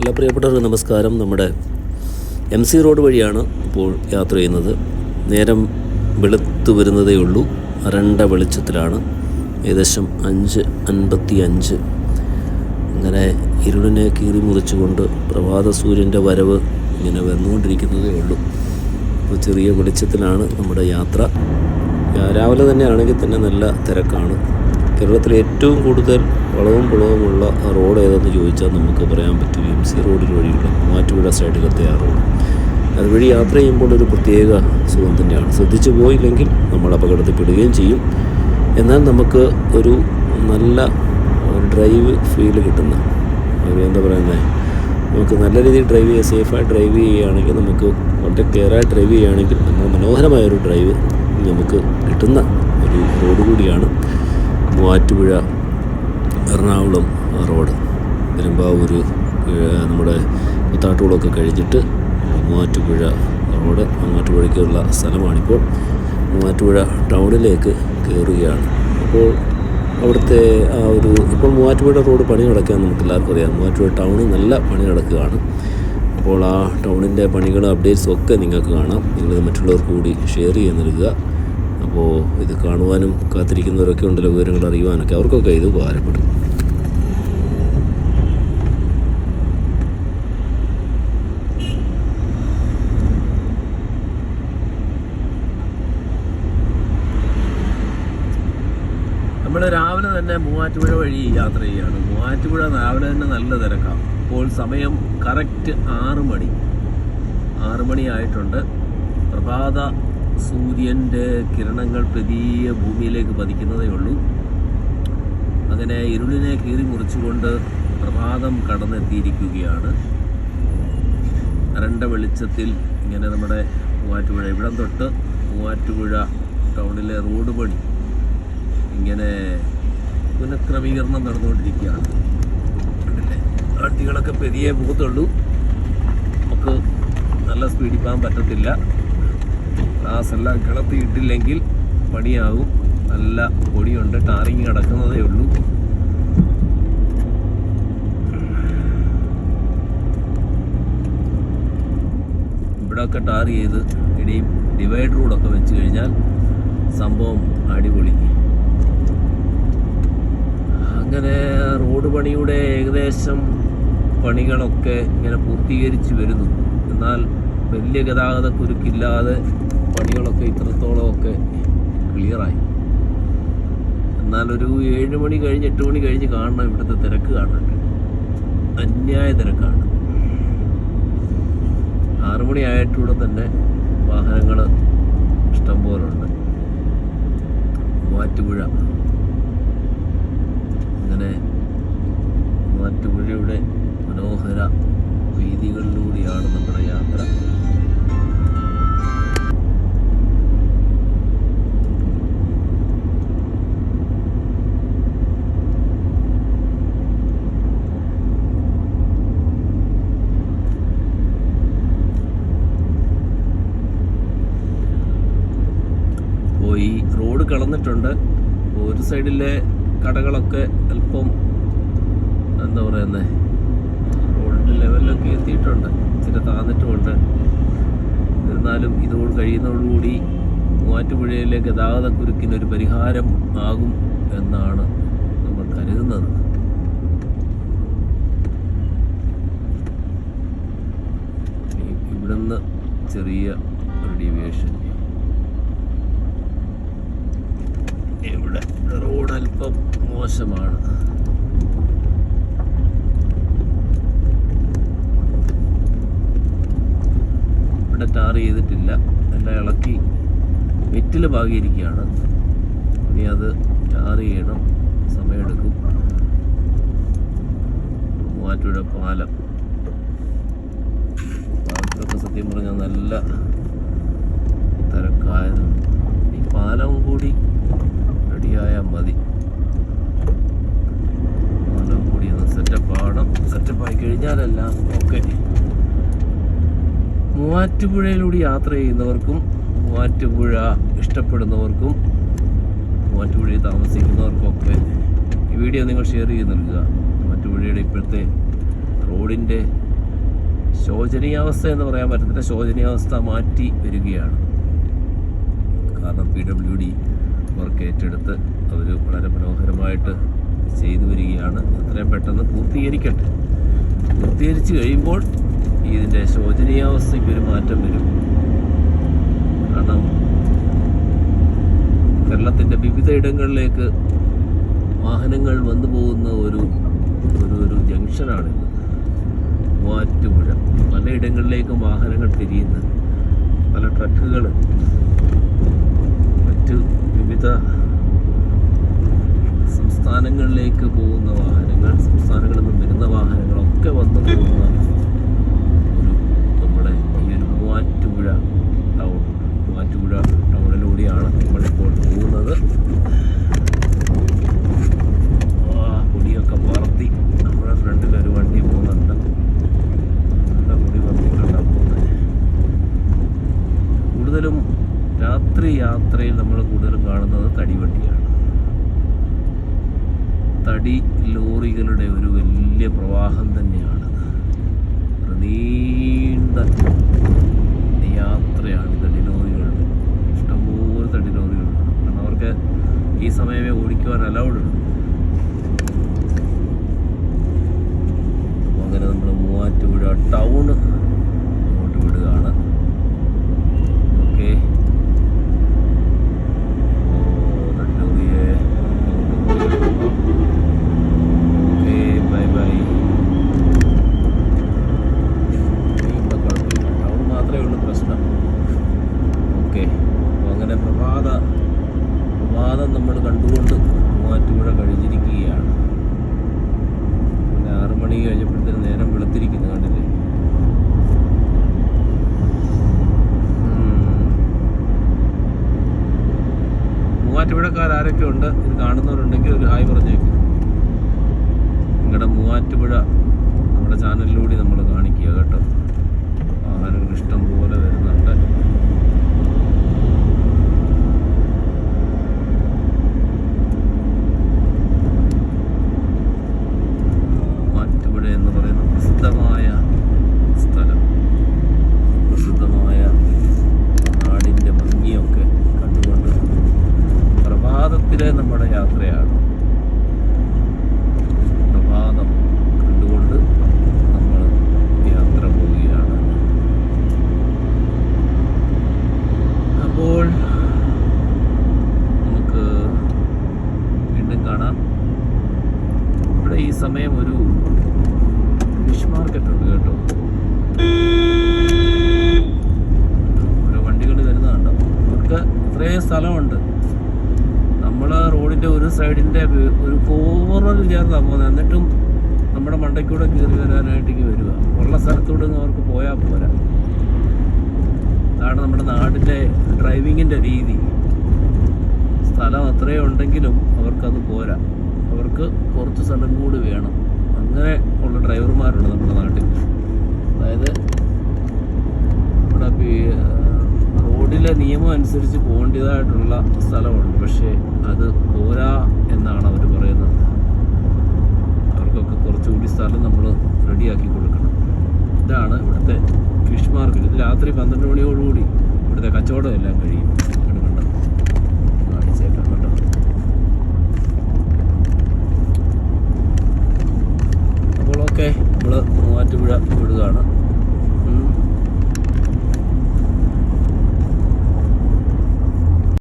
എല്ലാ പ്രിയപ്പെട്ടവർക്ക് നമസ്കാരം. നമ്മുടെ എം സി റോഡ് വഴിയാണ് ഇപ്പോൾ യാത്ര ചെയ്യുന്നത്. നേരം വെളുത്തു വരുന്നതേ ഉള്ളൂ. അരണ്ട വെളിച്ചത്തിലാണ്. ഏകദേശം അഞ്ച് അൻപത്തി അഞ്ച് അങ്ങനെ ഇരുളിനെ കീറി മുറിച്ചുകൊണ്ട് പ്രഭാത സൂര്യന്റെ വരവ് ഇങ്ങനെ വന്നുകൊണ്ടിരിക്കുന്നതേ ഉള്ളൂ. അപ്പോൾ ചെറിയ വെളിച്ചത്തിലാണ് നമ്മുടെ യാത്ര. രാവിലെ തന്നെ ആണെങ്കിൽ തന്നെ നല്ല തിരക്കാണ്. കേരളത്തിലെ ഏറ്റവും കൂടുതൽ വളവും കുളവുമുള്ള റോഡ് ഏതെന്ന് ചോദിച്ചാൽ നമുക്ക് പറയാൻ പറ്റും എം സി റോഡിന് വഴിയുള്ള മൂവാറ്റുപുഴ സൈഡിലത്തെ ആ റോഡ്. അതുവഴി യാത്ര ചെയ്യുമ്പോൾ ഒരു പ്രത്യേക സുഖം തന്നെയാണ്. ശ്രദ്ധിച്ചു പോയില്ലെങ്കിൽ നമ്മൾ അപകടത്തിൽപ്പെടുകയും ചെയ്യും. എന്നാൽ നമുക്ക് ഒരു നല്ല ഡ്രൈവ് ഫീൽ കിട്ടുന്ന ഒരു എന്താ പറയുന്നത് നമുക്ക് നല്ല രീതിയിൽ ഡ്രൈവ് ചെയ്യുക സേഫായി ഡ്രൈവ് ചെയ്യുകയാണെങ്കിൽ നമുക്ക് വളരെ ക്ലിയറായി ഡ്രൈവ് ചെയ്യുകയാണെങ്കിൽ നമ്മൾ മനോഹരമായൊരു ഡ്രൈവ് നമുക്ക് കിട്ടുന്ന ഒരു റോഡ് കൂടിയാണ്. മൂവാറ്റുപുഴ എറണാകുളം റോഡ്. പെരുമ്പാവൂർ നമ്മുടെ കുത്താട്ടുകുളമൊക്കെ കഴിഞ്ഞിട്ട് മൂവാറ്റുപുഴ റോഡ് മൂവാറ്റുപുഴയ്ക്കുള്ള സ്ഥലമാണിപ്പോൾ. മൂവാറ്റുപുഴ ടൗണിലേക്ക് കയറുകയാണ്. അപ്പോൾ അവിടുത്തെ ആ ഒരു ഇപ്പോൾ മൂവാറ്റുപുഴ റോഡ് പണി നടക്കാൻ നമുക്ക് എല്ലാവർക്കും അറിയാം. മൂവാറ്റുപുഴ ടൗണ് നല്ല പണി നടക്കുകയാണ്. അപ്പോൾ ആ ടൗണിന്റെ പണികളും അപ്ഡേറ്റ്സും ഒക്കെ നിങ്ങൾക്ക് കാണാം. നിങ്ങൾ മറ്റുള്ളവർക്ക് കൂടി ഷെയർ ചെയ്ത് നൽകുക. അപ്പോൾ ഇത് കാണുവാനും കാത്തിരിക്കുന്നവരൊക്കെ ഉണ്ടല്ലോ വിവരങ്ങൾ അറിയുവാനൊക്കെ അവർക്കൊക്കെ ഇത് ഉപകാരപ്പെടും. നമ്മൾ രാവിലെ തന്നെ മൂവാറ്റുപുഴ വഴി യാത്ര ചെയ്യുകയാണ് മൂവാറ്റുപുഴ രാവിലെ തന്നെ നല്ല തിരക്കാണ് ഇപ്പോൾ സമയം കറക്റ്റ് ആറ് മണി. ആറ് മണിയായിട്ടുണ്ട് പ്രഭാത സൂര്യന്റെ കിരണങ്ങൾ പതിയെ ഭൂമിയിലേക്ക് പതിക്കുന്നതേ ഉള്ളൂ. അങ്ങനെ ഇരുളിനെ കീറി മുറിച്ചുകൊണ്ട് പ്രഭാതം കടന്നെത്തിയിരിക്കുകയാണ്. അരണ്ട വെളിച്ചത്തിൽ ഇങ്ങനെ നമ്മുടെ മൂവാറ്റുപുഴ ഇവിടം തൊട്ട് മൂവാറ്റുപുഴ ടൗണിലെ റോഡ് പണി ഇങ്ങനെ പുനഃക്രമീകരണം നടന്നുകൊണ്ടിരിക്കുകയാണ്. വണ്ടികളൊക്കെ പെരിയേ പോകത്തുള്ളൂ നമുക്ക് നല്ല സ്പീഡിൽ പോകാൻ പറ്റത്തില്ല. ഗ്ലാസ് എല്ലാം കിളത്തിയിട്ടില്ലെങ്കിൽ പണിയാകും. നല്ല പൊടിയുണ്ട്. ടാറിങ് കിടക്കുന്നതേ ഉള്ളൂ. ഇവിടെയൊക്കെ ടാർ ചെയ്ത് ഇടിയും ഡിവൈഡർ റോഡൊക്കെ വെച്ച് കഴിഞ്ഞാൽ സംഭവം അടിപൊളി. അങ്ങനെ റോഡ് പണിയുടെ ഏകദേശം പണികളൊക്കെ ഇങ്ങനെ പൂർത്തീകരിച്ച് വരുന്നു. എന്നാൽ വലിയ ഗതാഗത കുരുക്കില്ലാതെ പണികളൊക്കെ ഇത്രത്തോളമൊക്കെ ക്ലിയറായി എന്നാലൊരു ഏഴ് മണി കഴിഞ്ഞ് എട്ട് മണി കഴിഞ്ഞ് കാണണം ഇവിടുത്തെ തിരക്ക് കാണാൻ. അന്യായ തിരക്കാണ്. ആറു മണി ആയിട്ടൂടെ തന്നെ വാഹനങ്ങൾ ഇഷ്ടം പോലുണ്ട്. മൂവാറ്റുപുഴ. അങ്ങനെ മൂവാറ്റുപുഴയുടെ മനോഹര വീതികളിലൂടെയാണ് നമ്മുടെ അപ്പോൾ ഒരു സൈഡിലെ കടകളൊക്കെ അല്പം എന്താ പറയുന്നത് ഓൾഡ് ലെവലിലൊക്കെ എത്തിയിട്ടുണ്ട്. ഇച്ചിരി താന്നിട്ടുമുണ്ട്. എന്നാലും ഇതോട് കഴിയുന്നതോടുകൂടി മൂവാറ്റുപുഴയിലെ ഗതാഗത കുരുക്കിനൊരു പരിഹാരം ആകും എന്നാണ് നമ്മൾ കരുതുന്നത്. ഇവിടുന്ന് ചെറിയ ഒരു ഡീവിയേഷൻ ഇവിടെ. റോഡ് അല്പം മോശമാണ്. ഇവിടെ ടാർ ചെയ്തിട്ടില്ല. എല്ലാം ഇളക്കി വെറ്റിൽ പാകിയിരിക്കുകയാണ്. ഇനി അത് ടാർ ചെയ്യണം. സമയമെടുക്കും. മൂവാറ്റുപുഴ പാലം. പാലത്തിലൊക്കെ സത്യം പറഞ്ഞാൽ നല്ല തിരക്കായ ഈ പാലം കൂടി റെഡിയായാൽ മതി. എല്ലാം കൂടി ഒന്ന് സെറ്റപ്പ് ആവണം. സെറ്റപ്പ് ആയി കഴിഞ്ഞാലെല്ലാം ഓക്കെ മൂവാറ്റുപുഴയിലൂടെ യാത്ര ചെയ്യുന്നവർക്കും മൂവാറ്റുപുഴ ഇഷ്ടപ്പെടുന്നവർക്കും മൂവാറ്റുപുഴയിൽ താമസിക്കുന്നവർക്കൊക്കെ ഈ വീഡിയോ നിങ്ങൾ ഷെയർ ചെയ്ത് നൽകുക. മൂവാറ്റുപുഴയുടെ ഇപ്പോഴത്തെ റോഡിന്റെ ശോചനീയാവസ്ഥ എന്ന് പറയാൻ പറ്റത്തില്ല. ശോചനീയാവസ്ഥ മാറ്റി വരികയാണ്. കാരണം പി ഡബ്ല്യു ഡി വർക്ക് ഏറ്റെടുത്ത് അവർ വളരെ മനോഹരമായിട്ട് ചെയ്തു വരികയാണ്. എത്രയും പെട്ടെന്ന് പൂർത്തീകരിക്കട്ടെ. പൂർത്തീകരിച്ച് കഴിയുമ്പോൾ ഇതിന്റെ ശോചനീയാവസ്ഥയ്ക്ക് ഒരു മാറ്റം വരും. കാരണം കേരളത്തിന്റെ വിവിധ ഇടങ്ങളിലേക്ക് വാഹനങ്ങൾ വന്നു പോകുന്ന ഒരു ഒരു ഒരു ജംഗ്ഷനാണിത് മൂവാറ്റുപുഴ. പലയിടങ്ങളിലേക്കും വാഹനങ്ങൾ തിരിയുന്ന. പല ട്രക്കുകൾ മറ്റ് വിവിധ സംസ്ഥാനങ്ങളിലേക്ക് പോകുന്ന വാഹനങ്ങൾ സംസ്ഥാനങ്ങളിൽ നിന്നും വരുന്ന വാഹനങ്ങളൊക്കെ വന്നു പോകുന്ന ഒരു നമ്മുടെ ഈ ഒരു മൂവാറ്റുപുഴ ടൗൺ മൂവാറ്റുപുഴ ടൗണിലൂടെയാണ് നമ്മളിപ്പോൾ പോകുന്നത് ആ പൊടിയൊക്കെ പറത്തി നമ്മുടെ ഫ്രണ്ടിൽ ഒരു വണ്ടി പോകുന്നുണ്ട് നല്ല പൊടി പറത്തിക്കൊണ്ടാണ് പോകുന്നത് കൂടുതലും യാത്രയിൽ നമ്മൾ കൂടുതലും കാണുന്നത് തടിവണ്ടിയാണ്. തടി ലോറികളുടെ ഒരു വലിയ പ്രവാഹം തന്നെയാണ് ഒരു നീണ്ട യാത്രയാണ് തടി ലോറികളുടെ ഇഷ്ടംപോലെ തടി ലോറികളുണ്ട് കാരണം അവർക്ക് ഈ സമയമേ ഓടിക്കുവാൻ അലൗഡ് ഉണ്ട് അപ്പോൾ അങ്ങനെ നമ്മൾ മൂവാറ്റുപുഴ ടൗൺ അങ്ങോട്ട് വിടുകയാണ് ഓക്കെ ഓ നല്ലൂറിയെ ഓക്കെ ബൈ ബൈ ഇവിടെ കുഴപ്പമില്ല ടൗൺ മാത്രമേ ഉള്ളൂ പ്രശ്നം ഓക്കെ അപ്പോൾ അങ്ങനെ പ്രഭാത പ്രഭാതം നമ്മൾ കണ്ടുകൊണ്ട് മൂവാറ്റുപുഴ കഴിഞ്ഞിരിക്കുകയാണ്. പിന്നെ ആറ് മണി കഴിഞ്ഞപ്പോഴത്തേന് നേരം വെളുത്തിരിക്കുന്നു കണ്ടില്ലേ. മൂവാറ്റുപുഴക്കാർ ഉണ്ട് ഇത് കാണുന്നവരുണ്ടെങ്കിൽ ഒരു ഹായ് പറഞ്ഞേക്കും. നിങ്ങളുടെ മൂവാറ്റുപുഴ നമ്മുടെ ചാനലിലൂടെ നമ്മൾ കാണിക്കുക കേട്ടോ. ആരും ഇഷ്ടം പോലെ വരുന്നുണ്ട് മൂവാറ്റുപുഴ എന്ന് പറയുന്ന പ്രസിദ്ധമായ സ്ഥലം പ്രസിദ്ധമായ നാടിന്റെ ഭംഗിയൊക്കെ കണ്ടുകൊണ്ട് പ്രഭാതത്തിലെ നമ്മുടെ യാത്രയാണ് പ്രഭാതം കണ്ടുകൊണ്ട് നമ്മൾ യാത്ര പോവുകയാണ് അപ്പോൾ നമുക്ക് വീണ്ടും കാണാം ഇവിടെ ഈ സമയം ഒരു ഫിഷ് മാർക്കറ്റ് ഉണ്ട് കേട്ടോ ഓരോ വണ്ടികൾ വരുന്നതുണ്ട് അവർക്ക് ഇത്രയും സ്ഥലമുണ്ട് നമ്മൾ റോഡിന്റെ സൈഡിന്റെ ഒരു കോറൽ ചേർന്നാണ് പോകുന്നത് എന്നിട്ടും നമ്മുടെ മണ്ടയ്ക്കൂടെ കയറി വരാനായിട്ടേക്ക് വരിക. ഉള്ള സ്ഥലത്തൂടെ അവർക്ക് പോയാൽ പോരാ. അതാണ് നമ്മുടെ നാടിന്റെ ഡ്രൈവിങ്ങിന്റെ രീതി. സ്ഥലം അത്രയും ഉണ്ടെങ്കിലും അവർക്കത് പോരാ. അവർക്ക് കുറച്ച് സ്ഥലം കൂടി വേണം. അങ്ങനെ ഉള്ള ഡ്രൈവർമാരുണ്ട് നമ്മുടെ നാട്ടിൽ. അതായത് ഇവിടെ പി- റോഡിലെ നിയമം അനുസരിച്ച് പോകേണ്ടതായിട്ടുള്ള സ്ഥലമുണ്ട്. പക്ഷേ അത് പോരാ എന്നാണ് അവർ പറയുന്നത്. അവർക്കൊക്കെ കുറച്ചുകൂടി സ്ഥലം നമ്മൾ റെഡിയാക്കി കൊടുക്കണം. ഇതാണ് ഇവിടുത്തെ ഫിഷ് മാർക്കറ്റ് ഇത് രാത്രി പന്ത്രണ്ട് മണിയോടുകൂടി ഇവിടുത്തെ കച്ചവടം എല്ലാം കഴിയും. അപ്പോൾ ഓക്കെ നമ്മൾ മൂവാറ്റുപുഴ വിടുകയാണ്.